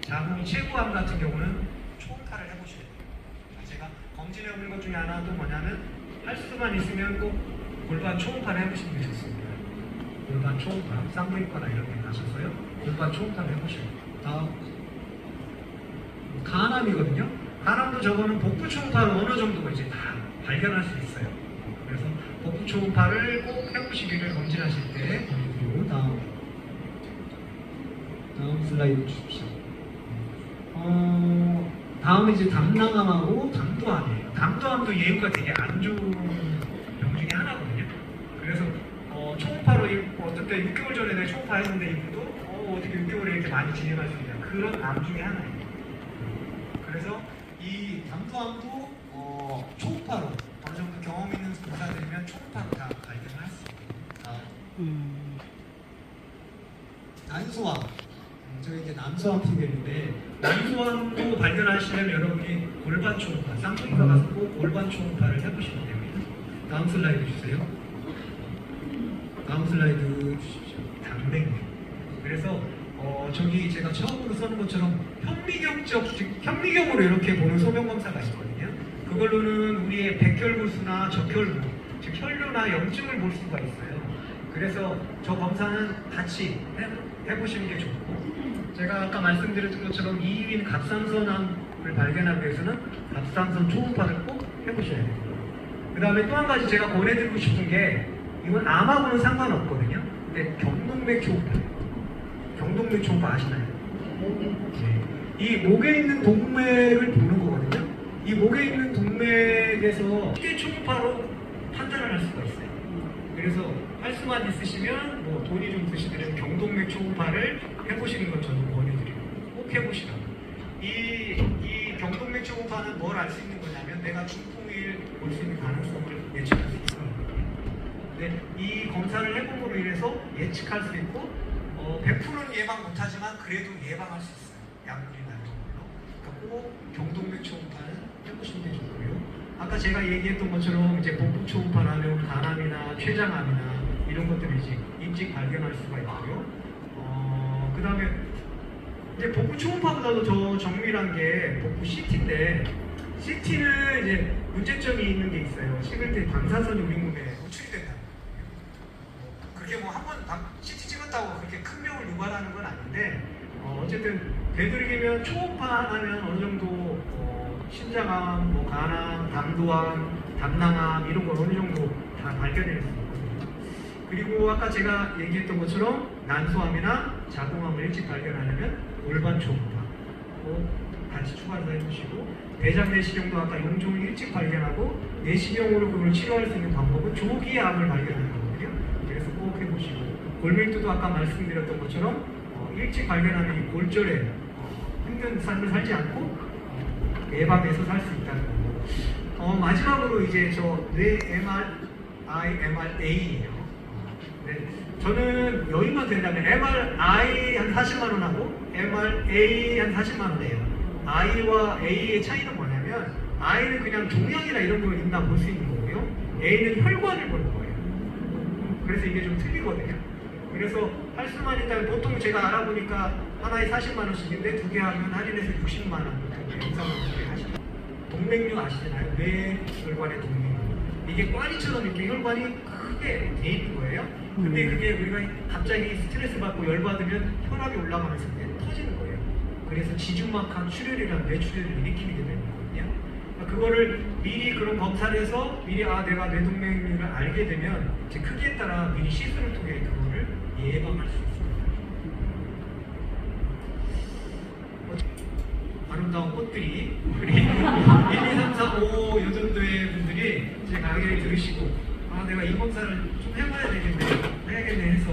자궁이 최고암 같은 경우는 초음파를 돼요. 자, 제가 검진해 보는 것 중에 하나도 뭐냐면 할 수만 있으면 꼭 골반 초음파를 해보시는 게 좋습니다. 골반 초음파, 쌍부인과나 이런 데 가셔서요. 골반 초음파를 돼요. 다음 간암이거든요. 간암도 저거는 복부 초음파를 어느 정도 이제 다 발견할 수 있어요. 그래서 복부 초음파를 꼭 해보시기를 검진하실 때 보여드리고 다음 다음 슬라이드 주십시오. 어, 다음은 이제 담낭암하고 담도암이에요. 담도암도 예후가 되게 안 좋은 병 중에 하나거든요. 그래서 어, 초음파로 이- 어떤 때 6개월 전에 내가 초음파 했는데 이분도 어, 어떻게 6개월에 이렇게 많이 진행할 수 있냐 그런 암 중에 하나예요. 그래서 이 담도암도 어, 초음파로 어느 정도 경험 있는 의사들이면 초음파로 다 발견을 할 수 있어요. 다음. 음, 난소암. 음, 저희 이제 난소암 팀인데 난소암도 발견하시려면 여러분이 골반 초음파, 쌍둥이가 가서 꼭 골반 초음파를 해보시면 됩니다. 다음 슬라이드 주세요. 다음 슬라이드 주십시오. 담백류. 그래서 어, 저기 제가 처음으로 써는 것처럼 현미경적, 즉 현미경으로 이렇게 보는 소변 검사가 있거든요. 그걸로는 우리의 백혈구수나 적혈구, 즉 혈류나 염증을 볼 수가 있어요. 그래서 저 검사는 같이 해, 해보시는 게 좋고 제가 아까 말씀드렸던 것처럼 2위인 갑상선암을 발견하기 위해서는 갑상선 초음파를 꼭 해보셔야 돼요. 그 다음에 또 한 가지 제가 권해드리고 싶은 게 이건 암하고는 상관없거든요. 근데 경동맥 초음파. 경동맥 초음파 아시나요? 네. 이 목에 있는 동맥을 보는 거거든요. 이 목에 있는 동맥에서 쉽게 초음파로 판단을 할 수가 있어요. 그래서 할 수만 있으시면 뭐 돈이 좀 드시더라도 경동맥 초음파를 해보시는 걸 저는 권해드리고 꼭 해보시라고. 이, 이 경동맥 초음파는 뭘 알 수 있는 거냐면 내가 중풍일 볼수 있는 가능성을 예측할 수 있어요. 근데 이 검사를 해봄으로 인해서 예측할 수 있고 어, 100%는 예방 못하지만 그래도 예방할 수 있어요. 약물이나 이런 걸로. 그러니까 꼭 경동맥 초음파는 해보시는 게 좋고요. 아까 제가 얘기했던 것처럼 이제 복부 초음파라면 간암이나 췌장암이나 이런 것들을 이제 일찍 발견할 수가 있고요. 어, 그 다음에 이제 복부 초음파보다도 더 정밀한 게 복부 CT인데 CT는 이제 문제점이 있는 게 있어요. 찍을 때 방사선이 우리 몸에 노출이 거예요. 그렇게 뭐 한 번 CT 찍었다고 그렇게 큰 병을 유발하는 건 아닌데 어, 어쨌든 되도록이면 초음파 하면 어느 정도 어, 신장암, 뭐 간암, 담도암, 담낭암 이런 걸 어느 정도 다 있거든요. 그리고 아까 제가 얘기했던 것처럼 난소암이나 자궁암을 일찍 발견하려면 골반 초음파 꼭 같이 추가해서 해주시고 대장 내시경도 아까 용종을 일찍 발견하고 내시경으로 그걸 치료할 수 있는 방법은 조기 암을 발견하는 거거든요. 그래서 꼭 해보시고 골밀도도 아까 말씀드렸던 것처럼 어, 일찍 발견하는 이 골절에 어, 힘든 삶을 살지 않고 어, 예방해서 살 수 있다는 거고 어, 마지막으로 이제 저 뇌 MRI, MRA예요. 네, 저는 여유만 된다면 MRI 한 40만 원 하고 MRA 한 40만 원 이에요. I와 A의 차이는 뭐냐면 I는 그냥 종양이나 이런 걸 있나 볼 수 있는 거고요. A는 혈관을 보는 거예요. 그래서 이게 좀 틀리거든요. 그래서 할 수만 있다면 보통 제가 알아보니까 하나에 40만 원씩인데 두 개 하면 할인해서 60만 원 정도 영상을 두개 하시죠. 동맥류 아시잖아요. 뇌 혈관의 동맥류. 이게 꽈리처럼 이렇게 혈관이 크게 돼 있는 거예요. 근데 그게 우리가 갑자기 스트레스 받고 열받으면 혈압이 올라가면서 이제 터지는 거예요. 그래서 지주막한 출혈이나 뇌출혈을 일으키게 되는 거거든요. 그러니까 그거를 미리 그런 검사를 해서 미리 아 내가 뇌동맥류를 알게 되면 제 크기에 따라 미리 시술을 통해 그거를 예방할 수 있습니다. 아름다운 꽃들이 우리 1, 2, 3, 4, 5 요정도의 분들이 제 강의를 들으시고 아 내가 이 검사를 좀 해봐야 되겠네 해야겠네 해서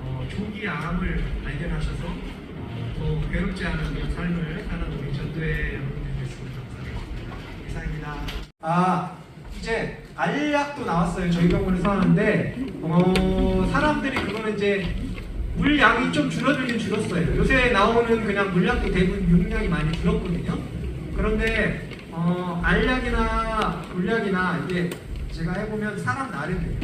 어, 조기 암을 발견하셔서 어, 더 괴롭지 않은 그런 삶을 사는 우리 전도의 여러분들이 됐으면 감사하겠습니다. 이상입니다. 아 이제 알약도 나왔어요. 저희 병원에서 하는데 어, 사람들이 그거는 이제 물량이 좀 줄어들긴 줄었어요. 요새 나오는 그냥 물약도 대부분 용량이 많이 줄었거든요. 그런데 어, 알약이나 물약이나 이제 제가 해보면 사람 나름이에요.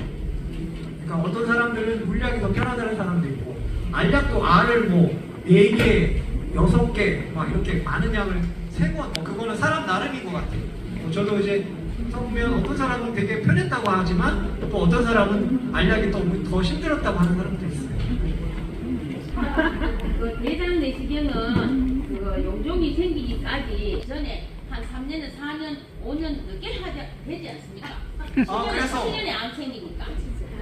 그러니까 어떤 사람들은 물약이 더 편하다는 사람도 있고 알약도 알을 뭐 4개 여섯 개, 막 이렇게 많은 양을 세고 어, 그거는 사람 나름인 것 같아요. 어, 저도 이제 써보면 어떤 사람은 되게 편했다고 하지만 또 어떤 사람은 알약이 더, 더 힘들었다고 하는 사람도 있어요. 그 대장 내시경은 그 용종이 생기기까지 전에 한 3년은 4년, 5년 늦게 하자 되지 않습니까? 아, 그래서? 7년에 안 생기니까.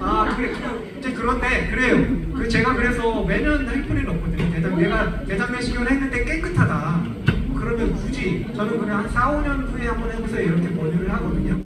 아, 그래, 그, 이제 그런데, 그래요. 그 제가 그래서 매년 할 필요는 없거든요. 대장, 내가 대장 내시경을 했는데 깨끗하다. 그러면 굳이 저는 그냥 한 4, 5년 후에 한번 해보세요. 이렇게 권유를 하거든요.